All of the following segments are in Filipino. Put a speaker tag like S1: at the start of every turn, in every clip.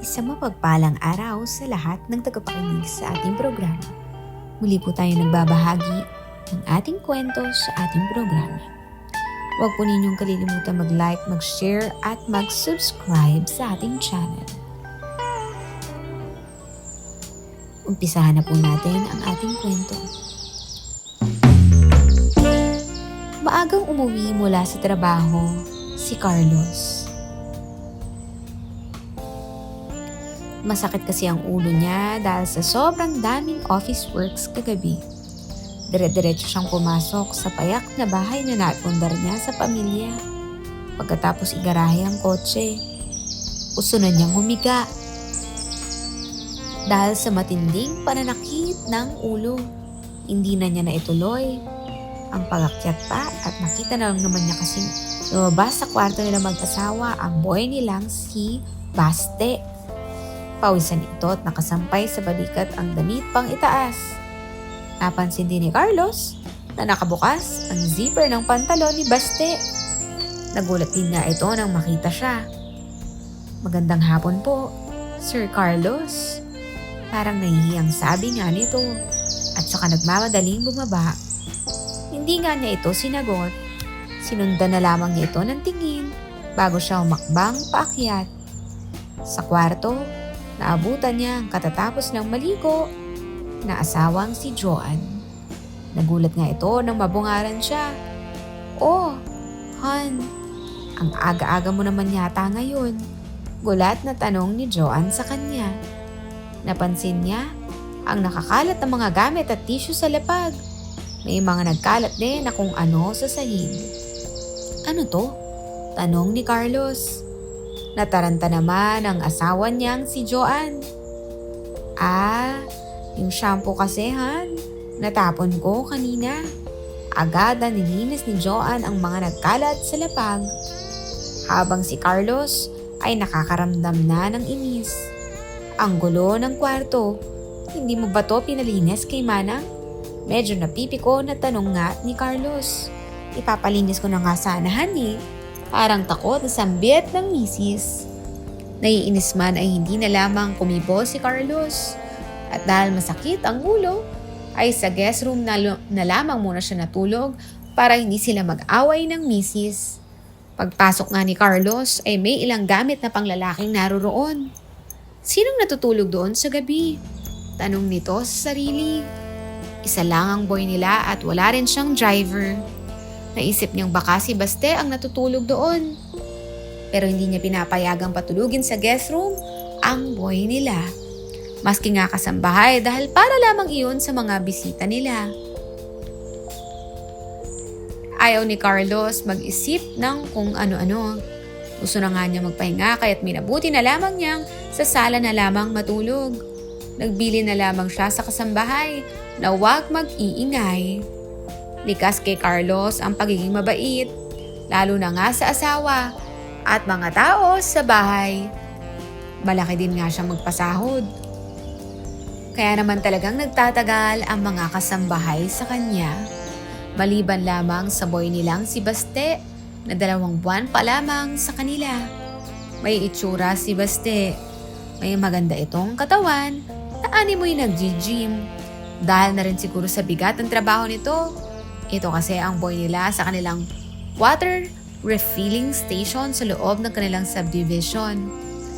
S1: Isang mapagpalang araw sa lahat ng tagapakinig sa ating programa. Muli po tayo nagbabahagi ng ating kwento sa ating programa. Huwag po ninyong kalilimutan mag-like, mag-share at mag-subscribe sa ating channel. Umpisahan na po natin ang ating kwento. Maagang umuwi mula sa trabaho si Carlos. Masakit kasi ang ulo niya dahil sa sobrang daming office works kagabi. Dire-diretso siyang pumasok sa payak na bahay na naipundar niya sa pamilya. Pagkatapos igarahe ang kotse, gusto na niyang humiga. Dahil sa matinding pananakit ng ulo, hindi na niya naituloy ang pagakyat pa at nakita na lang naman niya kasing lumabas sa kwarto nila mag-asawa ang boy nilang si Baste. Pawisan ito at nakasampay sa balikat ang damit pang itaas. Napansin din ni Carlos na nakabukas ang zipper ng pantalon ni Baste. Nagulat din nga ito nang makita siya. Magandang hapon po, Sir Carlos. Parang nahihiyang sabi nga nito at saka nagmamadaling bumaba. Hindi nga niya ito sinagot. Sinundan na lamang niya ito ng tingin bago siya umakbang paakyat. Sa kwarto, naabutan niya ang katatapos ng maligo na asawang si Joan. Nagulat nga ito nang mabungaran siya. Oh, Han, ang aga-aga mo naman yata ngayon. Gulat na tanong ni Joan sa kanya. Napansin niya ang nakakalat na mga gamit at tissue sa lapag. May mga nagkalat din na kung ano sa sahig. Ano to? Tanong ni Carlos. Nataranta naman ang asawa niyang si Joan. Ah, yung shampoo kasi han, natapon ko kanina. Agad na nilinis ni Joan ang mga nagkalat sa lapag. Habang si Carlos ay nakakaramdam na ng inis. Ang gulo ng kwarto. Hindi mo ba to pinalinis kay Manang? Medyo napipiko na tanong nga ni Carlos. Ipapalinis ko na nga sana, honey. Parang takot na sambit ng misis. Naiinis man ay hindi na lamang kumibo si Carlos. At dahil masakit ang ulo, ay sa guest room na, na lamang muna siya natulog para hindi sila mag-away ng misis. Pagpasok nga ni Carlos ay may ilang gamit na panglalaking naroroon. Sinong natutulog doon sa gabi? Tanong nito sa sarili. Isa lang ang boy nila at wala rin siyang driver. Naisip niyang baka si Baste ang natutulog doon. Pero hindi niya pinapayagang patulugin sa guest room ang boy nila. Maski nga kasambahay dahil para lamang iyon sa mga bisita nila. Ayaw ni Carlos mag-isip ng kung ano-ano. Gusto na nga niya magpahinga kaya't minabuti na lamang niyang sa sala na lamang matulog. Nagbili na lamang siya sa kasambahay na huwag mag-iingay. Likas kay Carlos ang pagiging mabait, lalo na nga sa asawa at mga tao sa bahay. Malaki din nga siyang magpasahod. Kaya naman talagang nagtatagal ang mga kasambahay sa kanya. Maliban lamang sa boy nilang si Baste na dalawang buwan pa lamang sa kanila. May itsura si Baste. May maganda itong katawan na animoy nag-gym. Dahil na rin siguro sa bigat ng trabaho nito. Ito kasi ang boy nila sa kanilang water refilling station sa loob ng kanilang subdivision.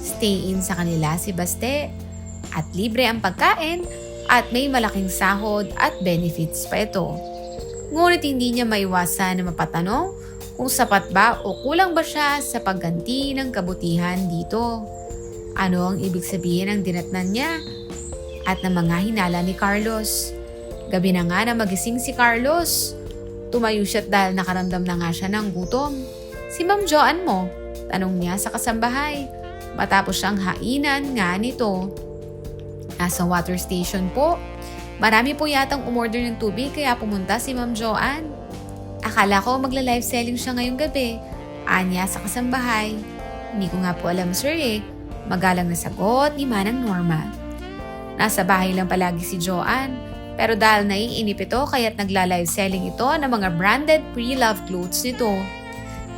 S1: Stay in sa kanila si Baste at libre ang pagkain at may malaking sahod at benefits pa ito. Ngunit hindi niya maiwasan na mapatanong kung sapat ba o kulang ba siya sa pagganti ng kabutihan dito. Ano ang ibig sabihin ng dinatnan niya at ng mga hinala ni Carlos. Gabi na nga na magising si Carlos. Tumayo siya dahil nakaramdam na nga siya ng gutom. Si Ma'am Joan mo? Tanong niya sa kasambahay. Matapos siyang hainan nga nito. Nasa water station po. Marami po yatang umorder ng tubig kaya pumunta si Ma'am Joan. Akala ko magla-live selling siya ngayong gabi. Anya sa kasambahay. Hindi ko nga po alam sir eh. Magalang na sagot ni Manang Norma. Nasa bahay lang palagi si Joanne. Pero dahil naiinip ito kaya't nagla-live selling ito ng mga branded pre-love clothes nito.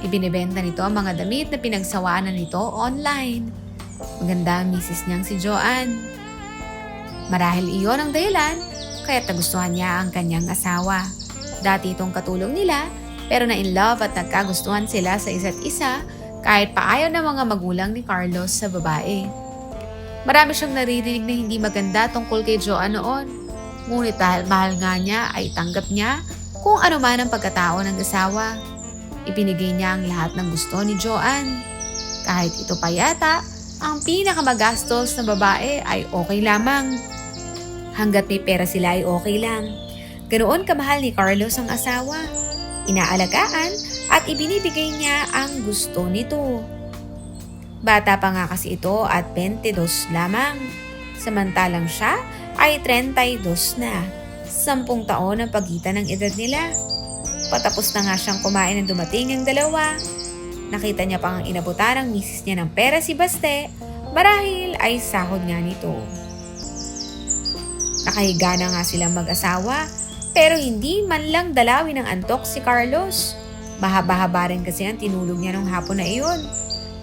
S1: Ibinebenta nito ang mga damit na pinagsawaan na nito online. Maganda ang misis niyang si Joanne. Marahil iyon ang dahilan kaya nagustuhan niya ang kanyang asawa. Dati itong katulong nila pero na in love at nagkagustuhan sila sa isa't isa kahit paayaw ng mga magulang ni Carlos sa babae. Marami siyang naririnig na hindi maganda tungkol kay Joanne noon. Ngunit dahil mahal nga niya ay tanggap niya kung ano man ang pagkatao ng asawa. Ipinigay niya ang lahat ng gusto ni Joanne. Kahit ito pa yata, ang pinakamagastos na babae ay okay lamang. Hanggat may pera sila ay okay lang. Ganoon kamahal ni Carlos ang asawa. Inaalagaan at ibinibigay niya ang gusto nito. Bata pa nga kasi ito at 22 lamang. Samantalang siya ay 32 na. Sampung taon ang pagitan ng edad nila. Patapos na nga siyang kumain ng dumating ang dalawa. Nakita niya pang inabutan ng misis niya ng pera si Baste, marahil ay sahod nga nito. Nakahiga na nga silang mag-asawa, pero hindi man lang dalawin ng antok si Carlos. Mahaba-haba rin kasi ang tinulog niya nung hapon na iyon.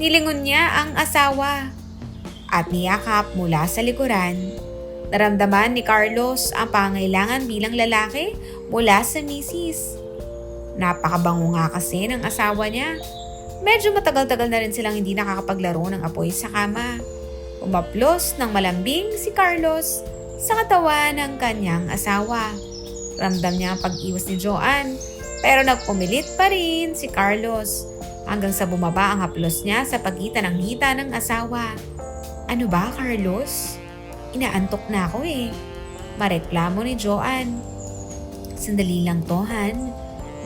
S1: Nilingon niya ang asawa at niyakap mula sa likuran. Naramdaman ni Carlos ang pangailangan bilang lalaki mula sa misis. Napakabango nga kasi ng asawa niya. Medyo matagal-tagal na rin silang hindi nakakapaglaro ng apoy sa kama. Umaplos ng malambing si Carlos sa katawan ng kanyang asawa. Ramdam niya ang pag-iwas ni Joanne pero nagpumilit pa rin si Carlos hanggang sa bumaba ang haplos niya sa pagitan ng hita ng asawa. Ano ba, Carlos? Inaantok na ako eh. Mareklamo ni Joanne. Sandali lang to, Han.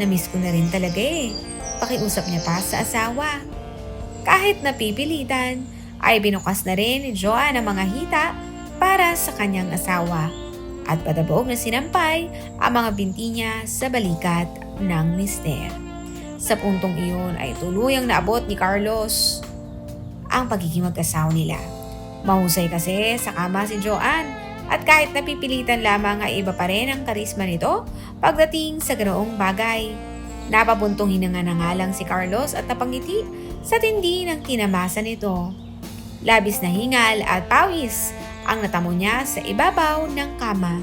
S1: Namiss ko na rin talaga eh. Pakiusap niya pa sa asawa. Kahit napipilitan, ay binukas na rin ni Joanne ang mga hita para sa kanyang asawa at padabog na sinampay ang mga binti niya sa balikat ng mister. Sa puntong iyon ay tuluyang naabot ni Carlos ang pagiging mag-asawa nila. Mahusay kasi sa kama si Joanne at kahit napipilitan lamang ay iba pa rin ang karisma nito pagdating sa ganoong bagay. Napabuntong hinanga na nga lang si Carlos at napangiti sa tindi ng kinamasa nito. Labis na hingal at pawis ang natamo niya sa ibabaw ng kama.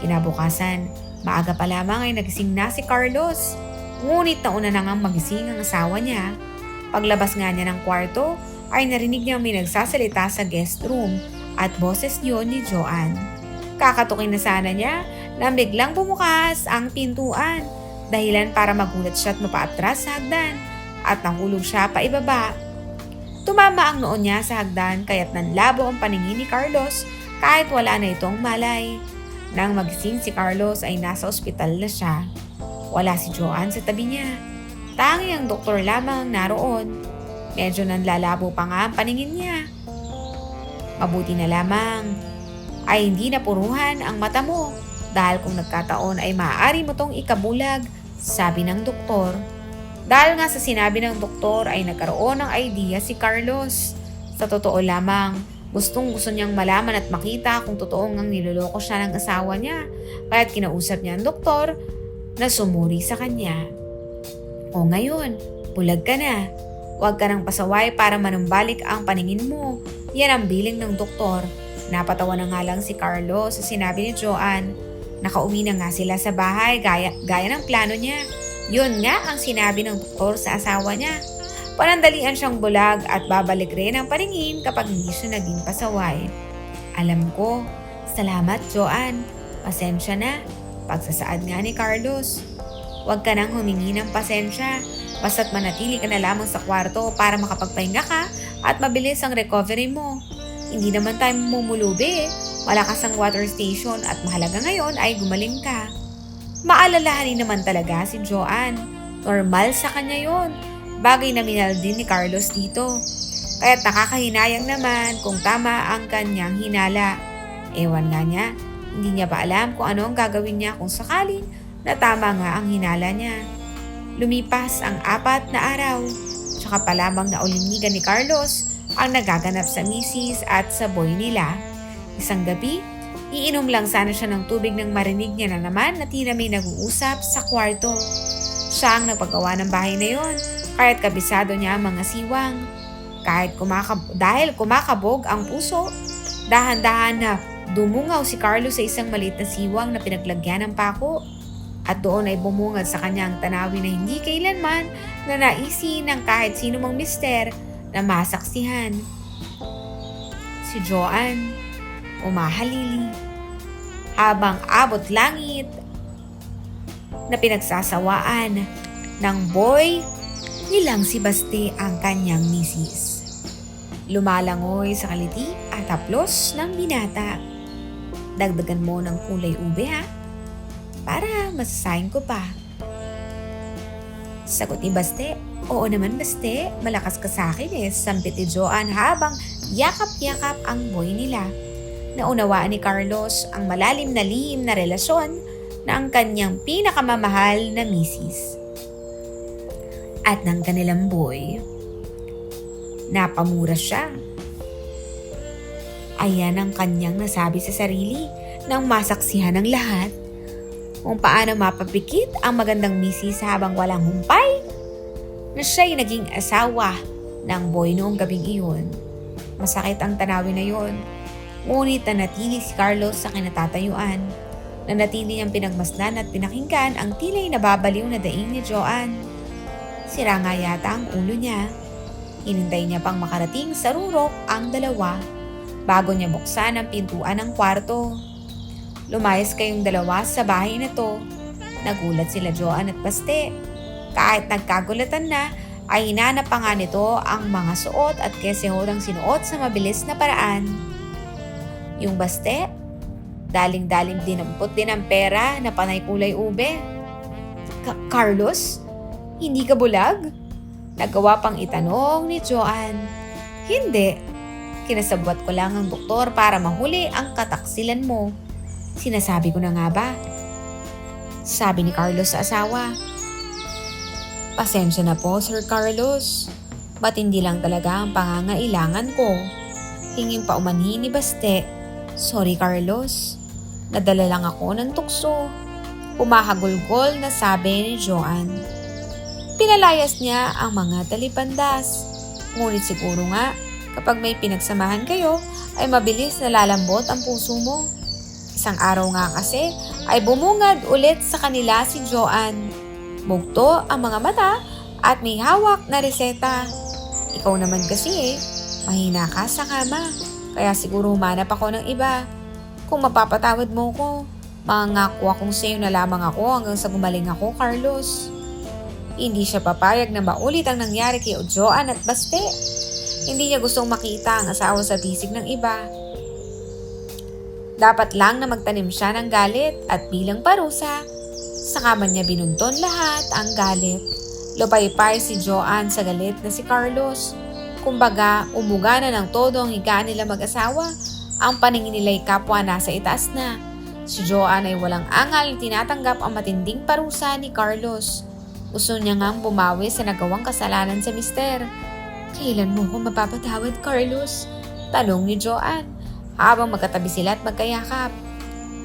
S1: Kinabukasan, maaga pa lamang ay nagising na si Carlos. Ngunit nauna na ngang magising ang asawa niya. Paglabas nga niya ng kwarto, ay narinig niya may nagsasalita sa guest room at boses yun ni Joanne. Kakatukin na sana niya na biglang bumukas ang pintuan dahilan para magulat siya at mapaatras sa hagdan at nahulog siya pa ibaba. Tumama ang noon niya sa hagdan kaya't nanlabo ang paningin ni Carlos kahit wala na itong malay. Nang magising si Carlos ay nasa ospital na siya. Wala si Joanne sa tabi niya. Tangi ang doktor lamang ang naroon. Medyo nanlalabo pa nga ang paningin niya. Mabuti na lamang ay hindi napuruhan ang mata mo dahil kung nagkataon ay maaari mo tong ikabulag, sabi ng doktor. Dahil nga sa sinabi ng doktor ay nagkaroon ng idea si Carlos. Sa totoo lamang, gustong gusto niyang malaman at makita kung totoo ngang niloloko siya ng asawa niya. Kaya't kinausap niya ang doktor na sumuri sa kanya. O ngayon, bulag ka na. Huwag ka nang pasaway para manumbalik ang paningin mo. Yan ang biling ng doktor. Napatawa na nga lang si Carlos sa sinabi ni Joanne. Nakauwi na nga sila sa bahay gaya, gaya ng plano niya. Yun nga ang sinabi ng doktor sa asawa niya. Panandalian siyang bulag at babalik rin ang paningin kapag hindi siya naging pasaway. Alam ko. Salamat, Joanne. Pasensya na. Pagsasaad nga ni Carlos. Huwag ka nang humingi ng pasensya. Basta't manatili ka na lamang sa kwarto para makapagpahinga ka at mabilis ang recovery mo. Hindi naman tayo mumulubi eh. Malakas ang water station at mahalaga ngayon ay gumaling ka. Maalalahanin naman talaga si Joanne. Normal sa kanya yon. Bagay na minal din ni Carlos dito. Kaya't nakakahinayang naman kung tama ang kanyang hinala. Ewan nga niya, hindi niya pa alam kung ano ang gagawin niya kung sakaling na tama nga ang hinala niya. Lumipas ang apat na araw, tsaka pa lamang na ulinigan ni Carlos ang nagaganap sa misis at sa boy nila. Isang gabi, iinom lang sana siya ng tubig nang marinig niya na naman na tila may nag-uusap sa kwarto. Siya ang nagpagawa ng bahay na yon, kaya't kabisado niya ang mga siwang. kahit kumakab- dahil kumakabog ang puso, dahan-dahan na dumungaw si Carlos sa isang maliit na siwang na pinaglagyan ng pako. At doon ay bumungad sa kanya ang tanawin na hindi kailanman na ng kahit sino mang mister na masaksihan. Si Joanne, umahalili, habang abot langit na pinagsasawaan ng boy nilang si Baste ang kanyang misis. Lumalangoy sa kaliti at haplos ng binata. Dagdagan mo ng kulay ube ha, para masasayin ko pa. Sagot ni Baste, oo naman Baste, malakas ka sa akin eh, sampit ni Joanne habang yakap-yakap ang boy nila. Naunawaan ni Carlos ang malalim na lihim na relasyon na ang kanyang pinakamamahal na misis. At ng kanilang boy, napamura siya. Ayan ang kanyang nasabi sa sarili nang masaksihan ng lahat kung paano mapapikit ang magandang misis habang walang humpay na siya'y naging asawa ng boy noong gabing iyon. Masakit ang tanawin na yon. Ngunit nanatili si Carlos sa kinatatayuan. Nanatili niyang pinagmasdan at pinakinggan ang tila'y nababaliw na daing ni Joanne. Sira nga yata ang ulo niya. Hinintay niya pang makarating sa rurok ang dalawa bago niya buksan ang pintuan ng kwarto. Lumayas kayong dalawa sa bahay na to. Nagulat sila Joanne at Baste. Kahit nagkagulatan na, ay hinanap pa nga nito ang mga suot at kesehorang sinuot sa mabilis na paraan. Yung Baste, daling-daling dinampot din ang pera na panay kulay ube. Ka- Carlos, hindi ka bulag? Nagawa pang itanong ni Joanne. Hindi. Kinasabwat ko lang ang doktor para mahuli ang kataksilan mo. Sinasabi ko na nga ba? Sabi ni Carlos sa asawa. Pasensya na po, Sir Carlos. Ba't hindi lang talaga ang pangangailangan ko? Hinging pa umanhin ni Baste. Sorry, Carlos. Nadala lang ako ng tukso. Umahagulgol na sabi ni Joanne. Pinalayas niya ang mga talipandas. Ngunit siguro nga, kapag may pinagsamahan kayo, ay mabilis na lalambot ang puso mo. Isang araw nga kasi ay bumungad ulit sa kanila si Joanne. Mugto ang mga mata at may hawak na reseta. Ikaw naman kasi eh, mahina ka sa kama. Kaya siguro humanap ako ng iba. Kung mapapatawad mo ko, mangangako akong sa'yo na lamang ako hanggang sa gumaling ako, Carlos. Hindi siya papayag na maulit ang nangyari kay Joanne at Baste. Hindi niya gustong makita ang asawa sa bisig ng iba. Dapat lang na magtanim siya ng galit at bilang parusa, saka man niya binunton lahat ang galit. Lupaypay si Joanne sa galit na si Carlos. Kumbaga, umuga na ng todo ang higaan nila mag-asawa. Ang paningin nila'y kapwa nasa itaas na. Si Joanne ay walang angal tinatanggap ang matinding parusa ni Carlos. Gusto niya ngang bumawi sa nagawang kasalanan sa mister. Kailan mo ko mapapatawad, Carlos? Tanong ni Joanne habang magkatabi sila at magkayakap.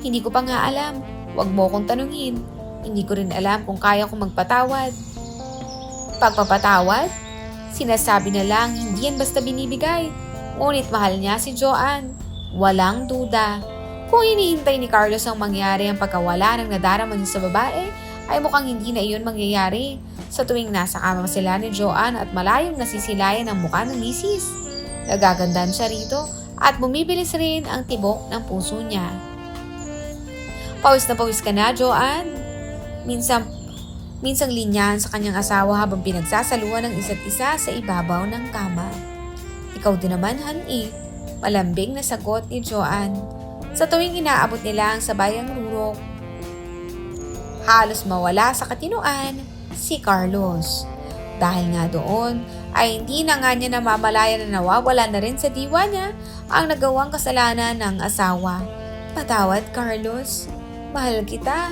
S1: Hindi ko pa nga alam. Huwag mo akong tanungin. Hindi ko rin alam kung kaya kong magpatawad. Pagpapatawad? Sinasabi na lang hindi yan basta binibigay. Ngunit mahal niya si Joanne. Walang duda. Kung hinihintay ni Carlos ang mangyari ang pagkawala ng nadarama niya sa babae, ay mukhang hindi na iyon mangyayari sa tuwing nasa kama sila ni Joanne at malayong nasisilayan ang mukha ng misis. Nagagandahan siya rito at bumibilis rin ang tibok ng puso niya. Pawis na pawis ka na, Joanne. Minsan, minsang linyahan sa kanyang asawa habang pinagsasaluhan ng isa't isa sa ibabaw ng kama. Ikaw din naman, honey. Malambing na sagot ni Joanne. Sa tuwing inaabot nila ang sabayang rurok, halos mawala sa katinuan si Carlos. Dahil nga doon ay hindi na nga niya namamalayan na nawawala na rin sa diwa niya ang nagawang kasalanan ng asawa. Patawad, Carlos. Mahal kita.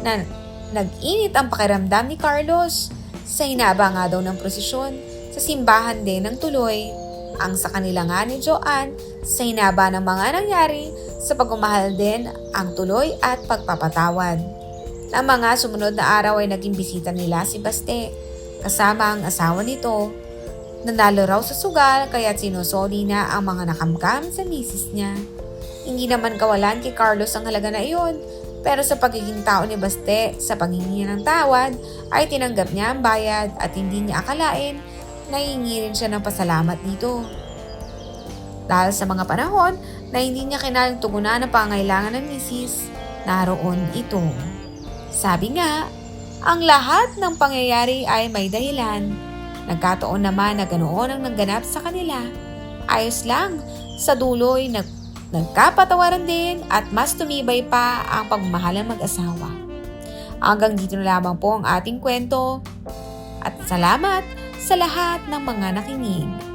S1: Na nag-init ang pakiramdam ni Carlos. Sa hinaba nga daw ng prosesyon, sa simbahan din ng tuloy. Ang sa kanila nga ni Joanne, sa hinaba ng mga nangyari, sa pagmamahal din ang tuloy at pagpapatawad. Ang mga sumunod na araw ay naging bisita nila si Baste, kasama ang asawa nito. Nanalo raw sa sugal kaya sinusoli na ang mga nakamkam sa misis niya. Hindi naman kawalan kay Carlos ang halaga na iyon, pero sa pagiging tao ni Baste sa paghingi ng tawad ay tinanggap niya ang bayad at hindi niya akalain na hihingi rin siya ng pasalamat dito. Dahil sa mga panahon na hindi niya kinalang tugunan ang pangailangan ng misis, naroon ito. Sabi nga, ang lahat ng pangyayari ay may dahilan. Nagkataon naman na ganoon ang nangganap sa kanila. Ayos lang, sa duloy nag nagkapatawaran din at mas tumibay pa ang pagmamahalan mag-asawa. Hanggang dito na lamang po ang ating kwento at salamat sa lahat ng mga nakinig.